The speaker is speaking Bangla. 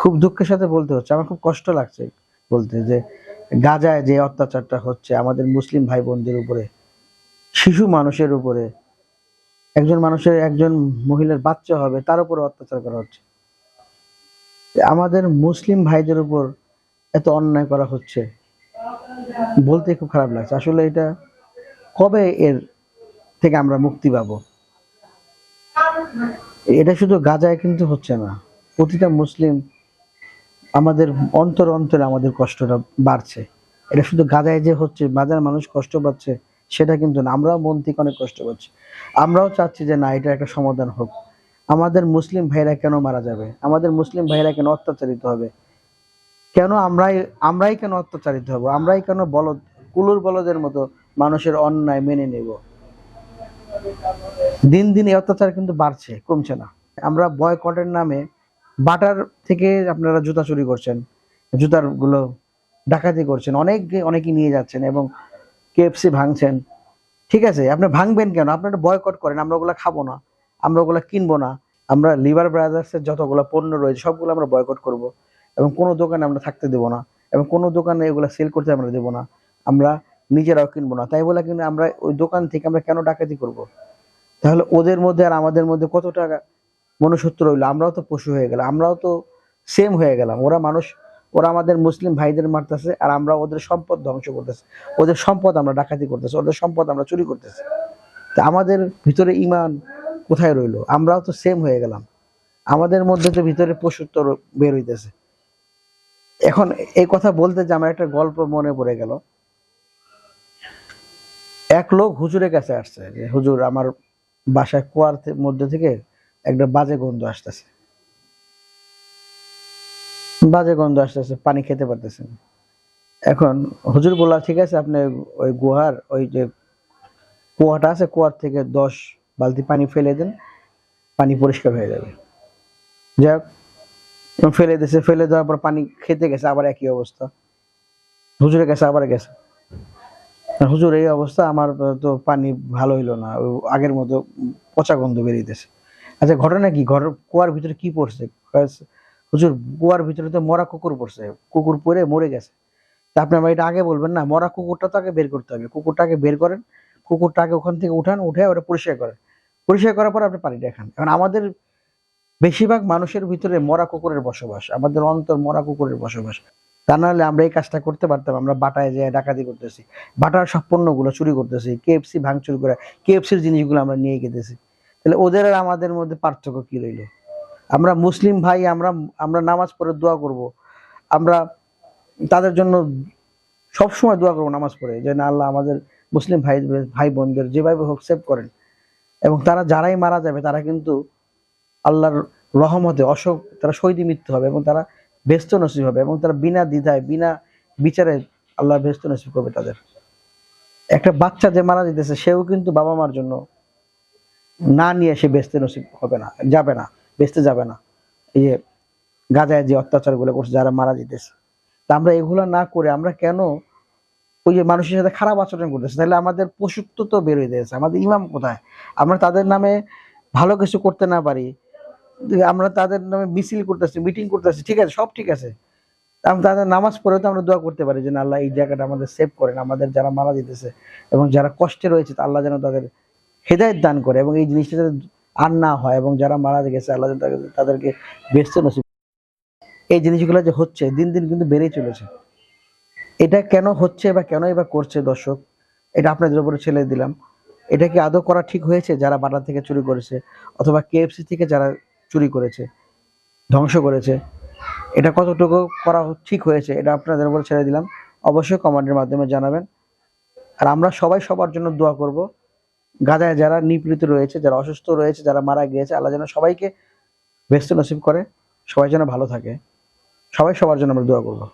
খুব দুঃখের সাথে বলতে হচ্ছে, আমার খুব কষ্ট লাগছে বলতে যে গাজায় যে অত্যাচারটা হচ্ছে, আমাদের মুসলিম ভাই বোনদের উপরে, শিশু মানুষের উপরে, একজন মানুষের, একজন মহিলার বাচ্চা হবে, তার উপরে অত্যাচার করা হচ্ছে। আমাদের মুসলিম ভাইদের উপর এত অন্যায় করা হচ্ছে, বলতে খুব খারাপ লাগছে। আসলে এটা কবে এর থেকে আমরা মুক্তি পাবো? এটা শুধু গাজায় কিন্তু হচ্ছে না, প্রতিটা মুসলিম আমাদের অন্তর অন্তরে আমাদের কষ্টটা বাড়ছে। এটা শুধু গাজায় যে হচ্ছে, বাজার মানুষ কষ্ট পাচ্ছে, সেটা কিন্তু না। আমরাও মন থেকে অনেক কষ্ট পাচ্ছি। আমরাও চাচ্ছি যে না এটা একটা সমাধান হোক। আমাদের মুসলিম ভাইরা কেন মারা যাবে? আমাদের মুসলিম ভাইরা কেন অত্যাচারিত হবে? কেন আমরাই আমরাই কেন অত্যাচারিত হব? আমরাই কেন বলদ, কুলুর বলদের মতো মানুষের অন্যায় মেনে নেব? দিন দিন এই অত্যাচার কিন্তু বাড়ছে, কমছে না। আমরা বয়কটের নামে বাটার থেকে আপনারা জুতা চুরি করছেন জুতারগুলো ডাকাতি করছেন অনেক অনেকেই নিয়ে যাচ্ছেন এবং কেএফসি ভাঙছেন। ঠিক আছে, আপনি ভাঙবেন কেন? আপনারা বয়কট করেন, আমরা ওগুলো খাব না, আমরা ওগুলো কিনবো না। আমরা লিভার ব্রাদার্সের যতগুলো পণ্য রয়েছে, সবগুলো আমরা বয়কট করব এবং কোনো দোকানে আমরা থাকতে দেবো না এবং কোনো দোকানে এগুলো সেল করতে আমরা দেবো না। আমরা নিজেরাও কিনবো না। তাই বলে কিন্তু আমরা ওই দোকান থেকে আমরা কেন ডাকাতি করব? তাহলে ওদের মধ্যে আর আমাদের মধ্যে কত টাকা মনুষ্যত্ব রইল, আমরাও তো পশু হয়ে গেলাম, আমরাও তো সেম হয়ে গেলাম। ওরা মানুষ, ওরা আমাদের মুসলিম ভাইদের মারতেছে আর আমরা ওদের সম্পদ ধ্বংস করতেছি। ওদের সম্পদ আমরা ডাকাতি করতেছি, ওদের সম্পদ আমরা চুরি করতেছি। তা আমাদের ভিতরে ইমান কোথায় রইল? আমরাও তো সেম হয়ে গেলাম। আমাদের মধ্যে তো ভিতরে পশুত্ব বের হইতেছে। এখন এই কথা বলতে যে আমার একটা গল্প মনে পড়ে গেল। এক লোক হুজুরের কাছে আসছে যে, হুজুর, আমার বাসায় কুয়ার মধ্যে থেকে একটা বাজে গন্ধ আসতেছে। বাজে গন্ধ আসতেছে, পানি খেতে পারতেছেন এখন হুজুর বললা, ঠিক আছে, আপনি ওই গুহার, ওই যে কুয়াটা আছে, কুয়ার থেকে দশ বালতি পানি ফেলে দেন, পানি পরিষ্কার হয়ে যাবে। যাক, এখন ফেলে দিয়েছে ফেলে দেওয়ার পর পানি খেতে গেছে, আবার একই অবস্থা। হুজুরের কাছে আবার গেছে। হুজুর, এই অবস্থা, আমার তো পানি ভালো হইল না, আগের মতো পচা গন্ধ বেরিয়েছে। আচ্ছা ঘটনা কি? ঘর, কুয়ার ভিতরে কি পড়ছে? হুজুর, কুয়ার ভিতরে তো মরা কুকুর পড়ছে, কুকুর পরে মরে গেছে। তা আপনি আমার এটা আগে বলবেন না, মরা কুকুরটা তো আগে বের করতে হবে। কুকুরটাকে বের করেন কুকুরটাকে ওখান থেকে উঠান, উঠে ওটা পরিষ্কার করেন। পরিষ্কার করার পর আপনি পানি দেখান। এখন আমাদের বেশিরভাগ মানুষের ভিতরে মরা কুকুরের বসবাস, আমাদের অন্তর মরা কুকুরের বসবাস। তা নাহলে আমরা এই কাজটা করতে পারতাম, আমরা বাটায় যেয়ে ডাকাতি করতেছি। বাটার সব পণ্যগুলো চুরি করতেছি, কেএফসি ভাঙচুর করে, কেএফসির জিনিসগুলো আমরা নিয়ে গেতেছি। তাহলে ওদের আর আমাদের মধ্যে পার্থক্য কি রইল? আমরা মুসলিম ভাই, আমরা আমরা নামাজ পড়ে দোয়া করব। আমরা তাদের জন্য সব সময় দোয়া করব নামাজ পড়ে যে না আল্লাহ আমাদের মুসলিম ভাই ভাই বোনদের যেভাবে হোক সেভ করেন। এবং তারা যারাই মারা যাবে, তারা কিন্তু আল্লাহর রহমতে অশোক তারা শহীদ মৃত্যু হবে এবং তারা ব্যস্ত নসিব হবে এবং তারা বিনা দ্বিধায়, বিনা বিচারে আল্লাহ ব্যস্ত নসিব করবে তাদের। একটা বাচ্চা যে মারা যেতেছে, সেও কিন্তু বাবা মার জন্য না নিয়ে সে বেচতে নসিব হবে না, যাবে না, বেচতে যাবে না। এই যে গাজায় যে অত্যাচারগুলো করছে, যারা মারা যেতেছে। তা আমরা এগুলো না করে আমরা কেন ওই যে মানুষের সাথে খারাপ আচরণ করতেছে? তাহলে আমাদের পশুত্ব তো বের হয়ে যাচ্ছে আমাদের ইমাম কোথায়? আমরা তাদের নামে ভালো কিছু করতে না পারি। আমরা তাদের নামে মিছিল করতেছি, মিটিং করতেছি, ঠিক আছে, সব ঠিক আছে। আমরা তাদের নামাজ পড়েও তো আমরা দোয়া করতে পারি যে আল্লাহ এই জায়গাটা আমাদের সেভ করেন। আমাদের যারা মারা যেতেছে এবং যারা কষ্টে রয়েছে আল্লাহ যেন তাদের হেদায়ত দান করে এবং এই জিনিসটা যাতে আর না হয় এবং যারা মারা গেছে, আল্লাহ তাদের- তাদেরকে ব্যস্ত নসিব এই জিনিসগুলো যে হচ্ছে, দিন দিন কিন্তু বেড়েই চলেছে। এটা কেন হচ্ছে বা কেনই বা করছে দর্শক, এটা আপনাদের উপরে ছেড়ে দিলাম। এটা কি আদৌ করা ঠিক হয়েছে যারা বাটার থেকে চুরি করেছে, অথবা কেএফসি থেকে যারা চুরি করেছে, ধ্বংস করেছে? এটা কতটুকু করা ঠিক হয়েছে, এটা আপনাদের উপরে ছেড়ে দিলাম। অবশ্যই কমেন্টের মাধ্যমে জানাবেন। আর আমরা সবাই সবার জন্য দোয়া করব। গাজায় যারা নিপীড়িত রয়েছে, যারা অসুস্থ রয়েছে, যারা মারা গিয়েছে, আল্লাহ যেন সবাইকে ব্যস্ত নসিব করে, সবাই যেন ভালো থাকে। সবাই সবার জন্য আমরা দোয়া করব।